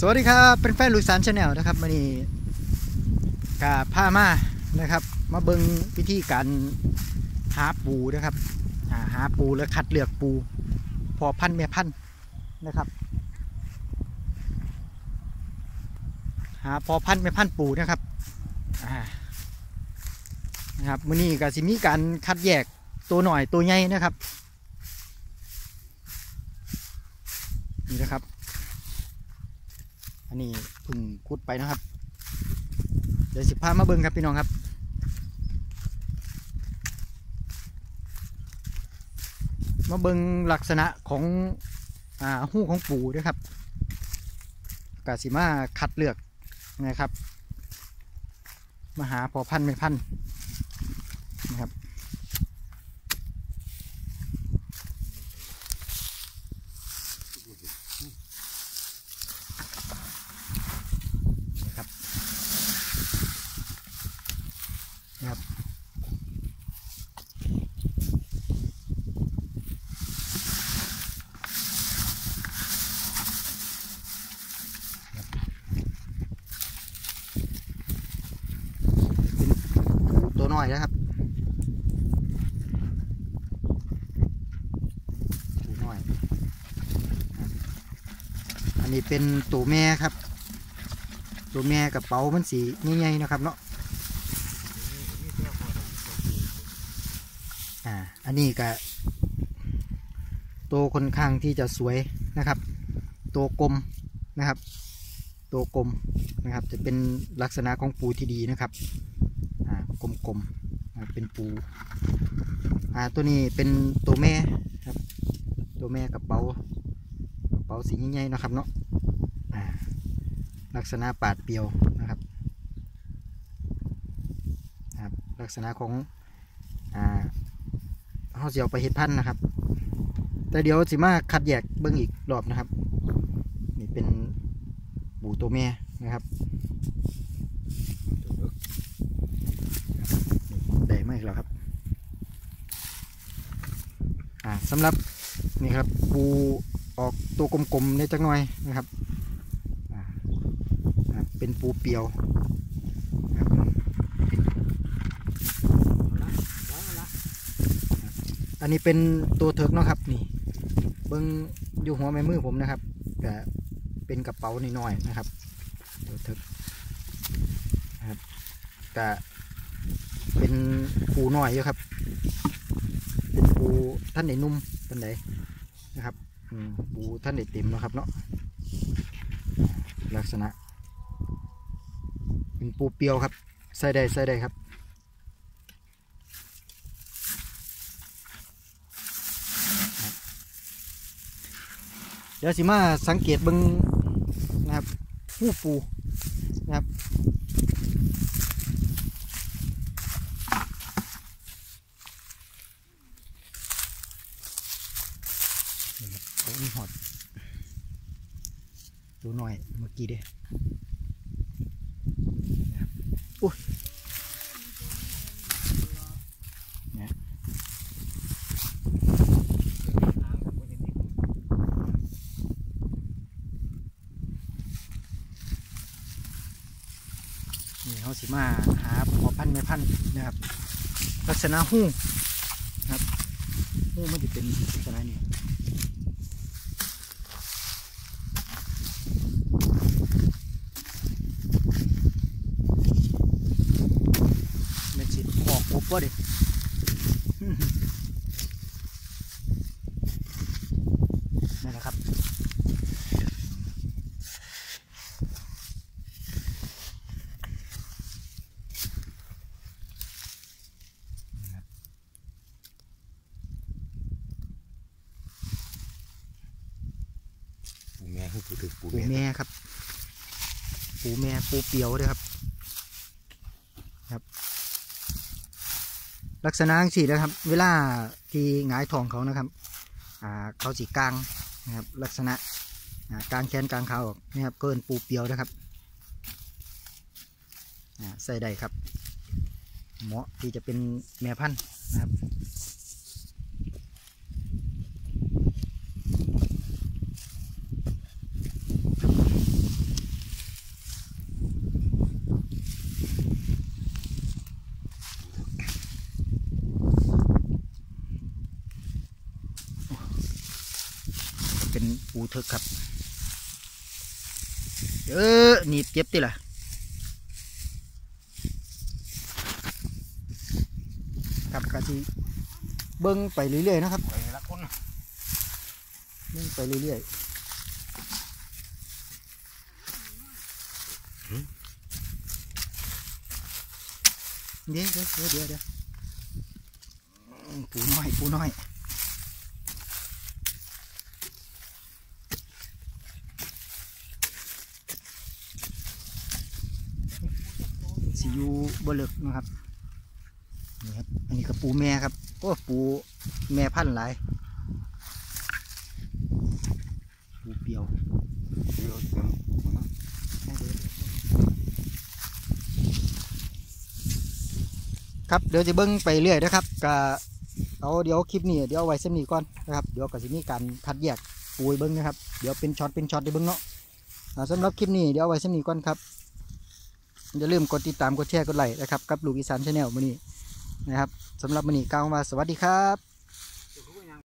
สวัสดีครับเป็นแฟนลูกสานชาแนลนะครับวันนี้กาผ้ามานะครับ มาเบิงวิธีการหาปูนะครับาหาปูและคัดเลือกปู พอพันแม่พันนะครับ หาพอพันแม่พันปูนะครับนะครับมือนี้ก็สิมีการคัดแยกตัวหน่อยตัวใหญ่นะครับนี่นะครับ อันนี้พึ่งคุดไปนะครับ เดี๋ยวสิพามาเบิ่งครับพี่น้องครับ มาเบิ่งลักษณะของอ่าหูของปูด้วยครับกาสิมาคัดเลือกนะครับ มาหาพอพันไม่พันนะครับนะครับเป็นปูตัว น้อยนะครับปูน้อย อันนี้เป็นตัวแม่ครับตัวแม่กับเป๋ามันสีใหญ่ๆนะครับเนาะอันนี้ก็ตัวค่อนข้างที่จะสวยนะครับ ตัวกลมนะครับ ตัวกลมนะครับ จะเป็นลักษณะของปูที่ดีนะครับ กลมๆเป็นปูอ่าตัวนี้เป็นตัวแม่ครับ ตัวแม่กับเป๋ากระเป๋าสีใหญ่ๆนะครับเนาะลักษณะปาดเปียวนะครับครับ ลักษณะของอ่าเขาเสียวไปเห็ดพันธุ์นะครับ แต่เดี๋ยวสิมาคัดแยกเบิ้งอีกรอบนะครับ นี่เป็นปูตัวแม่นะครับ นี่ได้มากแล้วครับอ่าสำหรับนี่ครับปูออกตัวกลมๆในจักหน่อยนะครับเป็นปูเปียวครับอันนี้เป็นตัวเถิกเนาะครับนี่ เบิ้งอยู่หัวแม่มือผมนะครับแต่เป็นกระเป๋าน้อยๆนะครับ ตัวเถิกนะครับแต่ เป็นปูน้อยอยู่ครับ เป็นปูท่านไหนนุ่มท่านไหนนะครับอืมปูท่านไหนเต็มนะครับเนาะลักษณะ เป็นปูเปียวครับใส่ได้ใส่ได้ครับเดี๋ยวสิมาสังเกตเบิงนะครับหูปูนะครับ นี่ครับโอ้มีหอดตัวหน่อยเมื่อกี้เด้อุ้ยเนี่ยนี่เขาสิมาหาพอพันธุ์ไม่พันธุ์นะครับ ลักษณะหู้นะครับหู้มันจะเป็นลักษณะนี้สิออกปุ๊ บวะดินั่นแหละครับ ปูแม่ให้ปูถึกปูปูแม่แม่ครับ ปูแม่ปูเปียวเลยครับครับ ลักษณะสีนะครับ เวลาที่หงายทองเขานะครับอ่าเขาสีกลางนะครับ ลักษณะกลางแขนกลางเขาออกนี่ครับเกินปูเปียวนะครับใส่ได้ครับ เหมาะที่จะเป็นแม่พันธุ์นะครับ ส เถอะครับ เออหนีบเจ็บติล่ะครับกะทิเบิ้งไปเรื่อยๆนะครับไปละคนเบิ้งไปเรื่อยๆเดี๋ยวเดี๋ยวเดี๋ยวเดี๋ยวอืมปูน้อยปูน้อย สิอยูบเลิกนะครับนี่ครับ อันนี้ก็ปูแม่ครับโอ้ปูแม่พันธ์หลายปูเปียวครับเดี๋ยวจะเบิ้งไปเรื่อยนะครับก็เอาเดี๋ยวคลิปนี้เดี๋ยวเอาไว้เส้นนี้ก่อนนะครับเดี๋ยวก็จะมีการคัดแยกปูเบิ้งนะครับเดี๋ยวเป็นช็อตเป็นช็อตได้เบิ้งเนาะอ่าสำหรับคลิปนี้เดี๋ยวเอาไว้เส้นนี้ก่อนครับ อย่าลืมกดติดตามกดแชร์กดไลค์นะครับกับลูกอีสานชาแนลมือนี้นะครับสำหรับมือนี้กล่าวว่าสวัสดีครับ